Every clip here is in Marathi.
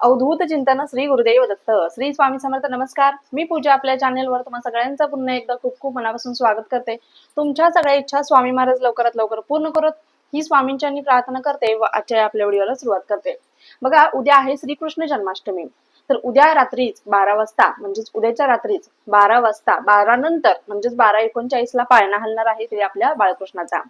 अवधूत चिंतन श्री गुरुदेव दत्त. श्री स्वामी समर्थ नमस्कार. मी पूजा आपल्या चॅनेलवर तुम्हा सगळ्यांचं पुन्हा एकदा खूप खूप मनापासून स्वागत करते. तुमच्या सगळ्या इच्छा स्वामी महाराज लवकरात लवकर पूर्ण करत ही स्वामींच्या प्रार्थना करते व आजच्या आपल्या व्हिडिओला सुरुवात करते. बघा उद्या आहे श्रीकृष्ण जन्माष्टमी. तर उद्या रात्रीच बारा वाजता म्हणजेच उद्याच्या रात्रीच बारा वाजता बारा नंतर म्हणजेच बारा एकोणचाळीस ला पाळणा हलणार आहे ते आपल्या बाळकृष्णाचा.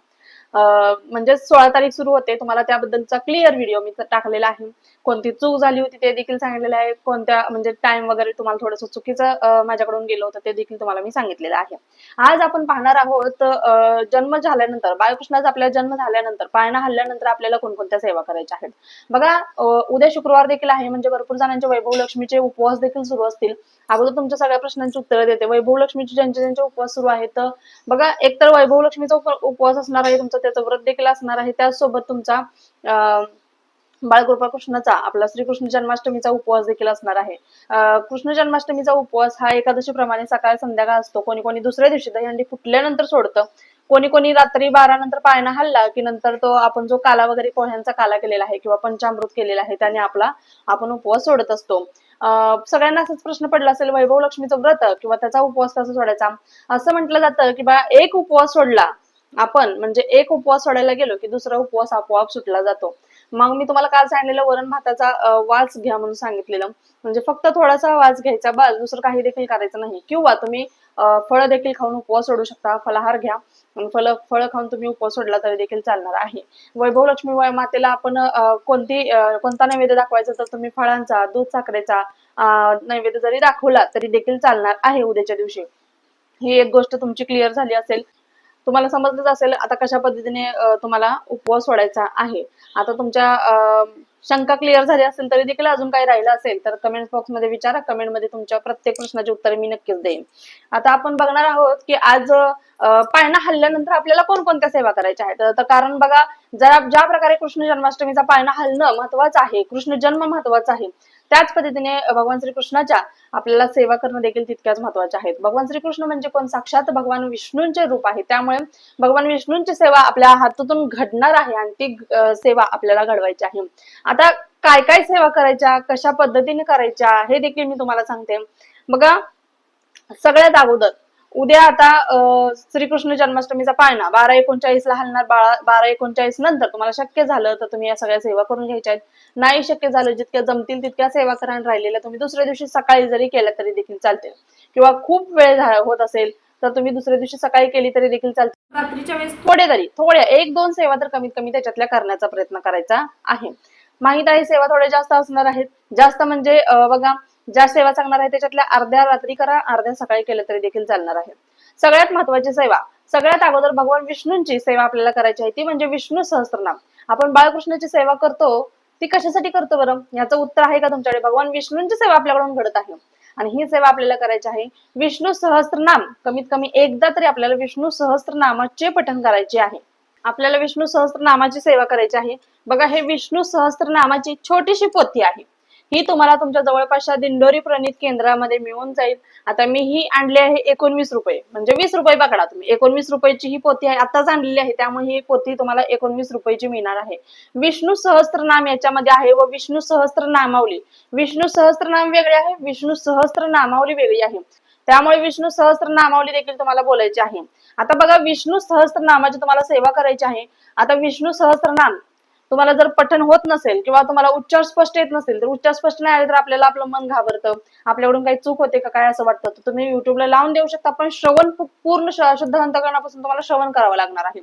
म्हणजे सोळा तारीख सुरू होते. तुम्हाला त्याबद्दलचा क्लिअर व्हिडिओ मी टाकलेला आहे. कोणती चूक झाली होती ते देखील सांगितलेलं आहे. कोणत्या म्हणजे टाइम वगैरे तुम्हाला थोडंसं चुकीचं माझ्याकडून गेलं होतं ते देखील तुम्हाला मी सांगितलेलं आहे. आज आपण पाहणार आहोत जन्म झाल्यानंतर बाळकृष्णाचा आपला जन्म झाल्यानंतर पाळणा हल्ल्यानंतर आपल्याला कोणकोणत्या सेवा करायच्या आहेत? बघा उद्या शुक्रवार देखील आहे म्हणजे भरपूर जणांचे वैभव लक्ष्मीचे उपवास देखील सुरू असतील. अगोदर तुमच्या सगळ्या प्रश्नांची उत्तरं देते. वैभव लक्ष्मीचे ज्यांचे ज्यांचे उपवास सुरू आहेत तर बघा एकतर वैभव लक्ष्मीचा उपवास असणार आहे तुमचा त्याचं व्रत देखील असणार आहे. त्याचसोबत तुमचा अं, बाळकृपा कृष्णाचा आपला श्रीकृष्ण जन्माष्टमीचा उपवास देखील असणार आहे. कृष्ण जन्माष्टमीचा उपवास हा एकादशी प्रमाणे सकाळ संध्याकाळ असतो. कोणी कोणी दुसऱ्या दिवशी दहीहंडी फुटल्यानंतर सोडतं. कोणी कोणी रात्री बारा नंतर पाळणा हल्ला की नंतर तो आपण जो काला वगैरे पोह्यांचा काला केलेला आहे किंवा पंचामृत केलेला आहे त्याने आपला आपण उपवास सोडत असतो. अं, सगळ्यांना असाच प्रश्न पडला असेल वैभव लक्ष्मीचं व्रत किंवा त्याचा उपवास कसा सोडायचा? असं म्हटलं जातं की बा एक उपवास सोडला आपण म्हणजे एक उपवास सोडायला गेलो की दुसरा उपवास आपोआप सुटला जातो. मग मी तुम्हाला काल सांगितलेलं वरण भाताचा वास घ्या म्हणून सांगितलेलं. म्हणजे फक्त थोडासा वास घ्यायचा बस दुसरं काही देखील करायचं नाही. किंवा तुम्ही फळ देखील खाऊन उपवास सोडू शकता फलाहार घ्या. फळ फळ खाऊन तुम्ही उपवास सोडला तरी देखील चालणार आहे. वैभव लक्ष्मी वय- मातेला आपण कोणती कोणता नैवेद्य दाखवायचा तर तुम्ही फळांचा दूध साखरेचा नैवेद्य जरी दाखवला तरी देखील चालणार आहे उद्याच्या दिवशी. ही एक गोष्ट तुमची क्लिअर झाली असेल. तुम्हाला समजलंच असेल आता कशा पद्धतीने तुम्हाला उपवास सोडायचा आहे. आता तुमच्या अं, शंका क्लिअर झाली असेल तरी देखील अजून काही राहिलं असेल तर कमेंट बॉक्समध्ये विचारा. कमेंटमध्ये तुमच्या प्रत्येक प्रश्नाची उत्तरे मी नक्कीच देईन. आता आपण बघणार आहोत की आज अं, पाळणा हल्ल्यानंतर आपल्याला कोणकोणत्या सेवा करायच्या आहेत? तर कारण बघा जरा ज्या प्रकारे कृष्ण जन्माष्टमीचा पाळणा हलणं महत्वाचं आहे कृष्ण जन्म महत्त्वाचा आहे. त्याच पद्धतीने भगवान श्रीकृष्णाच्या आपल्याला सेवा करणं देखील तितक्याच महत्त्वाच्या आहेत. भगवान श्रीकृष्ण म्हणजे कोण? साक्षात भगवान विष्णूंचे रूप आहे. त्यामुळे भगवान विष्णूंची सेवा आपल्या हातातून घडणार आहे आणि ती सेवा आपल्याला घडवायची आहे. आता काय काय सेवा करायच्या? कशा पद्धतीने करायच्या? हे देखील मी तुम्हाला सांगते. बघा सगळ्यात अगोदर उद्या आता श्रीकृष्ण जन्माष्टमीचा पाळणा. बारा एकोणचाळीस ला हलणार बारा बारा एकोणचाळीस नंतर. तुम्हाला शक्य झालं तर तुम्ही या सगळ्या सेवा करून घ्यायच्या आहेत. नाही शक्य झालं जितक्या जमतील तितक्या सेवा करा राहिलेल्या तुम्ही दुसऱ्या दिवशी सकाळी जरी केल्या तरी देखील चालते किंवा खूप वेळ झा- होत असेल तर तुम्ही दुसऱ्या दिवशी सकाळी केली तरी देखील चालते रात्रीच्या वेळेस थोडे तरी थोड्या एक दोन सेवा तर कमीत कमी त्याच्यातल्या करण्याचा प्रयत्न करायचा आहे. माहीत आहे सेवा थोड्या जास्त असणार आहेत. जास्त म्हणजे बघा ज्या सेवा सांगणार आहे त्याच्यातल्या अर्ध्या रात्री करा अर्ध्या सकाळी केलं तरी देखील चालणार आहे. सगळ्यात महत्वाची सेवा सगळ्यात अगोदर भगवान विष्णूंची सेवा आपल्याला करायची आहे ती म्हणजे विष्णू सहस्त्रनाम आपण बाळकृष्णाची सेवा करतो ती कशासाठी करतो बरं? याचं उत्तर आहे का तुमच्याकडे? भगवान विष्णूंची सेवा आपल्याकडून घडत आहे. आणि ही सेवा आपल्याला करायची आहे विष्णू सहस्त्रनाम कमीत कमी एकदा तरी आपल्याला विष्णू सहस्त्रनामाचे पठण करायचे आहे. आपल्याला विष्णू सहस्त्रनामाची सेवा करायची आहे. बघा हे विष्णू सहस्त्रनामाची छोटीशी पोथी आहे. ही तुम्हाला तुमच्या जवळपासच्या दिंडोरी प्रणित केंद्रामध्ये मिळून जाईल. आता मी ही आणली आहे एकोणवीस रुपये. म्हणजे वीस रुपये पकडा तुम्ही. एकोणवीस रुपयाची ही पोथी आहे आताच आणलेली आहे. त्यामुळे ही पोथी तुम्हाला एकोणवीस रुपयाची मिळणार आहे. विष्णू सहस्त्रनाम याच्यामध्ये आहे व विष्णू सहस्त्र नामावली विष्णू सहस्त्रनाम वेगळे आहे विष्णू सहस्त्र नामावली वेगळी आहे. त्यामुळे विष्णू सहस्त्र नामावली देखील तुम्हाला बोलायची आहे. आता बघा विष्णू सहस्त्र नामाची तुम्हाला सेवा करायची आहे. आता विष्णू सहस्त्रनाम तुम्हाला जर पठण होत नसेल किंवा तुम्हाला उच्चार स्पष्ट येत नसेल तर उच्चार स्पष्ट नाही आले तर आपल्याला आपलं मन घाबरतं. आपल्याकडून काही चूक होते का काय असं वाटतं? तर तुम्ही युट्यूबला लावून देऊ शकता. पण श्रवण पूर्ण शुद्ध अंतकरणापासून तुम्हाला श्रवण करावं लागणार आहे.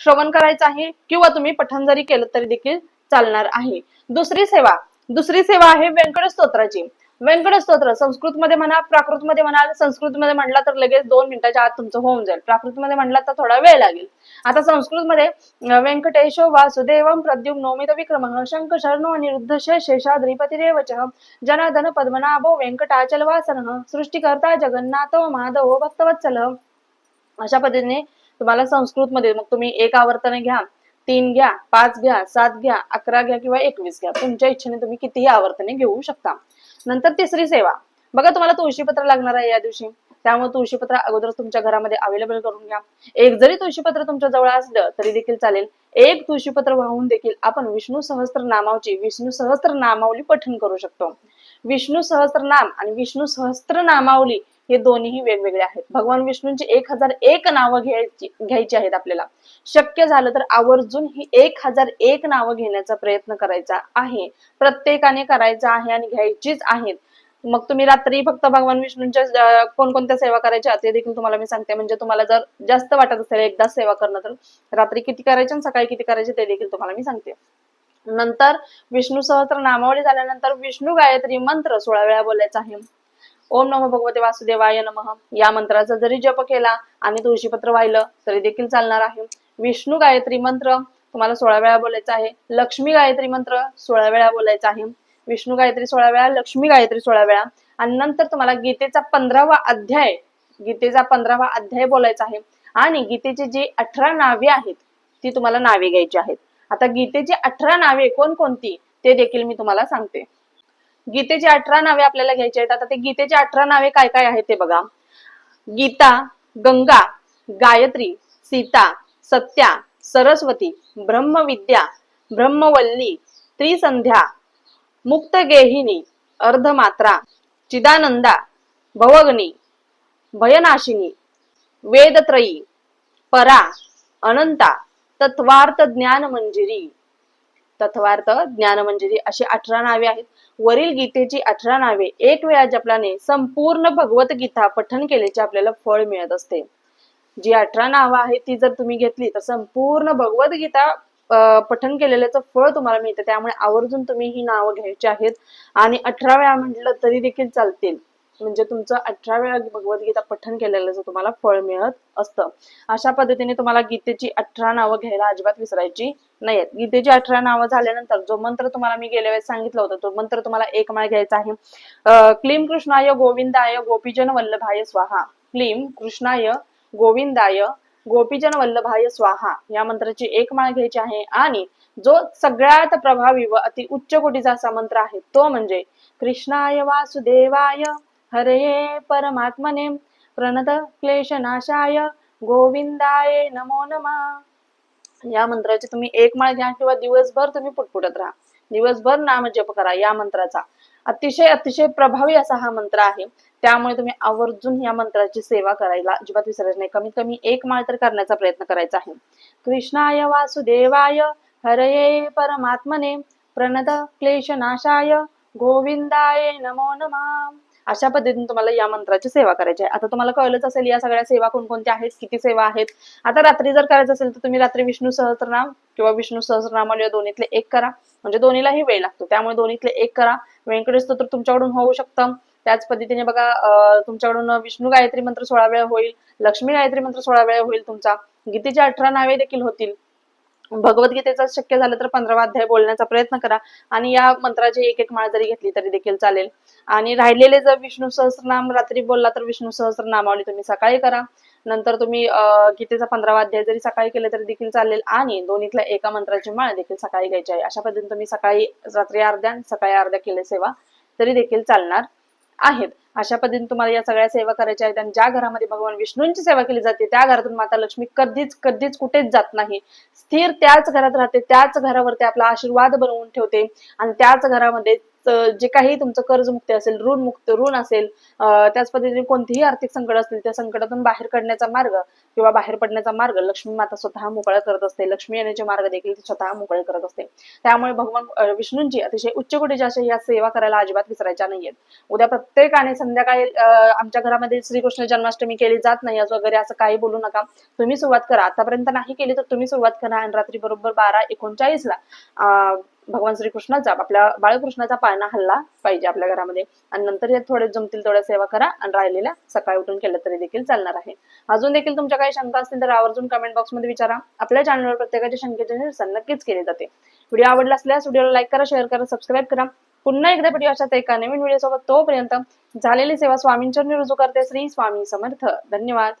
श्रवण करायचं आहे किंवा तुम्ही पठण जरी केलं तरी देखील चालणार आहे. दुसरी सेवा दुसरी सेवा आहे व्यंकट स्तोत्राची व्यंकट स्तोत्र संस्कृत मध्ये म्हणा प्राकृत मध्ये म्हणा संस्कृत मध्ये म्हणला तर लगेच दोन मिनिटाच्या आत तुमचं होऊन जाईल. प्राकृत मध्ये म्हणला तर थोडा वेळ लागेल. आता संस्कृत मध्ये अं, वासुदेवम प्रद्युम नोमित विक्रम शंख शरणो अनिरुद्ध शेषाद्रिपतिरेव च पद्मनाभो व्यंकटाचल वासन सृष्टीकर्ता जगन्नाथ माधव भक्तवत्सल। अशा पद्धतीने तुम्हाला संस्कृत मध्ये मग तुम्ही एक आवर्तन घ्या तीन घ्या पाच घ्या सात घ्या अकरा घ्या किंवा एकवीस घ्या. तुमच्या इच्छेने तुम्ही कितीही आवर्तने घेऊ शकता. नंतर तिसरी सेवा. बघा तुम्हाला तुळशीपत्र लागणार आहे या दिवशी. त्यामुळे तुळशीपत्र अगोदर तुमच्या घरामध्ये अवेलेबल करून घ्या. एक जरी तुळशीपत्र तुमच्या जवळ असलं तरी देखील चालेल. एक तुळशीपत्र वाहून देखील आपण विष्णू सहस्त्र नामावची विष्णू सहस्त्र नामावली पठण करू शकतो. विष्णू सहस्त्र नाम आणि विष्णू सहस्त्र नामावली हे दोन्ही वेगवेगळे आहेत. भगवान विष्णूंची एक हजार एक नावं घ्यायची घ्यायची आहेत आपल्याला. शक्य झालं तर आवर्जून ही एक हजार एक नावं घेण्याचा प्रयत्न करायचा आहे. प्रत्येकाने करायचा आहे आणि घ्यायचीच आहेत. मग तुम्ही रात्री फक्त भगवान विष्णूंच्या कोणकोणत्या सेवा करायच्या ते देखील तुम्हाला मी सांगते. म्हणजे तुम्हाला जर जास्त वाटत असेल एकदा सेवा करणं तर रात्री किती करायचे आणि सकाळी किती करायचे ते देखील तुम्हाला मी सांगते. नंतर विष्णू सहस्त्र नामावली झाल्यानंतर विष्णू गायत्री मंत्र सोळा वेळा बोलायचा आहे. ओम नमो भगवते वासुदेवाय नमः. या मंत्राचा जरी जप केला आणि तुळशीपत्र वाहिलं तरी देखील चालणार आहे. विष्णू गायत्री मंत्र तुम्हाला सोळा वेळा बोलायचा आहे. लक्ष्मी गायत्री मंत्र सोळा वेळा बोलायचा आहे. विष्णू गायत्री सोळा वेळा लक्ष्मी गायत्री सोळा वेळा. आणि नंतर तुम्हाला गीतेचा पंधरावा अध्याय गीतेचा पंधरावा अध्याय बोलायचा आहे. आणि गीतेची जी अठरा नावे आहेत ती तुम्हाला नावे घ्यायची आहेत. आता गीतेची अठरा नावे कोणकोणती ते देखील मी तुम्हाला सांगते. गीतेची अठरा नावे आपल्याला घ्यायची आहेत. आता ते गीतेची अठरा नावे काय काय आहेत ते बघा. गीता गंगा गायत्री सीता सत्या सरस्वती ब्रह्मविद्या ब्रह्मवल्ली त्रिसंध्या मुक्तगेहिनी अर्धमात्रा चिदानंदा भवग्नी भयनाशिनी वेदत्रयी परा अनंता तत्वार्थ ज्ञान मंजिरी तत्वार्थ ज्ञान म्हणजे अशी अठरा नावे आहेत. वरील गीतेची अठरा नावे एक वेळा जपल्याने संपूर्ण भगवत गीता पठन केल्याचे आपल्याला फळ मिळत असते. जी अठरा नावं आहेत ती जर तुम्ही घेतली तर संपूर्ण भगवद्गीता अं, पठन केलेल्याचं फळ तुम्हाला मिळतं. त्यामुळे आवर्जून तुम्ही ही नावं घ्यायची आहेत. आणि अठरा वेळा म्हटलं तरी देखील चालतील. म्हणजे तुमचं अठरा वेळा भगवद्गीता पठन केलेल्याचं तुम्हाला फळ मिळत असतं. अशा पद्धतीने तुम्हाला गीतेची अठरा नावं घ्यायला अजिबात विसरायची नाहीयेत. गीतेची अठरा नावं झाल्यानंतर जो मंत्र तुम्हाला मी गेल्या वेळेस सांगितलं होतं तो मंत्र तुम्हाला एक माळ घ्यायचा आहे. क्लीम कृष्णाय गोविंदाय गोपीजन वल्लभाय स्वाहा. क्लीम कृष्णाय गोविंदाय गोपीजन वल्लभाय स्वाहा. या मंत्राची एक माळ घ्यायची आहे. आणि जो सगळ्यात प्रभावी व अति उच्च कोटीचा असा मंत्र आहे तो म्हणजे कृष्णाय वासुदेवाय हरये परमात्मने प्रणत क्लेशनाशाय गोविंदाय नमो नमः. या मंत्राची तुम्ही एक माळ घ्या किंवा दिवसभर तुम्ही पुटपुटत राहा. दिवसभर नाम जप करा या मंत्राचा. अतिशय अतिशय प्रभावी असा हा मंत्र आहे. त्यामुळे तुम्ही आवर्जून या मंत्राची सेवा करायला अजिबात विसरायचं नाही. कमीत कमी एक माळ तर करण्याचा प्रयत्न करायचा आहे. कृष्णाय वासुदेवाय हरये परमात्मने प्रणत क्लेशनाशाय गोविंदाय नमो नमा. अशा पद्धतीने तुम्हाला या मंत्राची सेवा करायची आहे. आता तुम्हाला कळलंच असेल या सगळ्या सेवा कोणकोणत्या आहेत किती सेवा आहेत. आता रात्री जर करायचं असेल तर तुम्ही रात्री विष्णू सहस्रनाम किंवा विष्णू सहस्रनामाला या दोन्हीतले एक करा. म्हणजे दोन्हीलाही वेळ लागतो. त्यामुळे दोन्हीतले एक करा. व्यंकटेश स्तोत्र तुमच्याकडून होऊ शकतं. त्याच पद्धतीने बघा तुमच्याकडून विष्णू गायत्री मंत्र सोळा वेळा होईल. लक्ष्मी गायत्री मंत्र सोळा वेळा होईल तुमचा. गीतेची अठरा नावे देखील होतील. भगवद्गीतेचा शक्य झालं तर पंधरावा अध्याय बोलण्याचा प्रयत्न करा. आणि या मंत्राची एक एक माळ जरी घेतली तरी देखील चालेल. आणि राहिलेले जर विष्णू सहस्रनाम रात्री बोलला तर विष्णू सहस्रनामावली तुम्ही सकाळी करा. नंतर तुम्ही गीतेचा पंधरावा अध्याय जरी सकाळी केले तरी देखील चालेल. आणि दोन्हीतल्या एका मंत्राची माळ देखील सकाळी घ्यायची आहे. अशा पद्धतीने तुम्ही सकाळी रात्री अर्ध्या आणि सकाळी अर्ध्या केले सेवा तरी देखील चालणार आहेत. अशा पद्धतीने तुम्हाला या सगळ्या सेवा करायच्या आहेत आणि ज्या घरामध्ये भगवान विष्णूंची सेवा केली जाते त्या घरातून माता लक्ष्मी कधीच कधीच कुठेच जात नाही. स्थिर त्याच घरात राहते त्याच घरावरती आपला आशीर्वाद बनवून ठेवते आणि त्याच घरामध्ये जे काही तुमचं कर्जमुक्ती असेल ऋण मुक्त ऋण असेल त्याच पद्धतीने कोणतीही आर्थिक संकट असतील त्या संकटातून बाहेर काढण्याचा मार्ग किंवा बाहेर पडण्याचा मार्ग लक्ष्मी माता स्वतः मोकळा करत असते. लक्ष्मी येण्याचे मार्ग देखील ती स्वतः मोकळे करत असते. त्यामुळे भगवान विष्णूंची अतिशय उच्च कोटीच्या अशा या सेवा करायला अजिबात विसरायच्या नाहीयेत. उद्या प्रत्येकाने संध्याकाळी आमच्या घरामध्ये श्रीकृष्ण जन्माष्टमी केली जात नाही असं वगैरे असं काही बोलू नका. तुम्ही सुरुवात करा. आतापर्यंत नाही केली तर तुम्ही सुरुवात करा. आणि रात्री बरोबर बारा एकोणचाळीसला अं, भगवान श्रीकृष्णाचा आपल्या बाळकृष्णाचा पाळणा हल्ला पाहिजे आपल्या घरामध्ये. आणि नंतर या थोडे जमतील तेवढ्या सेवा करा आणि राहिलेल्या सकाळी उठून केलं तरी देखील चालणार आहे. अजून देखील तुमच्या काही शंका असतील तर आवर्जून कमेंट बॉक्समध्ये विचारा. आपल्या चॅनलवर प्रत्येकाच्या शंकेचे निरसन नक्कीच केले जाते. व्हिडिओ आवडला असल्यास व्हिडिओला लाईक करा शेअर करा सबस्क्राईब करा. पुन्हा एकदा व्हिडिओ अशाच एका नवीन व्हिडिओ सोबत. तोपर्यंत झालेली सेवा स्वामींच्या रुजू करते. श्री स्वामी समर्थ. धन्यवाद.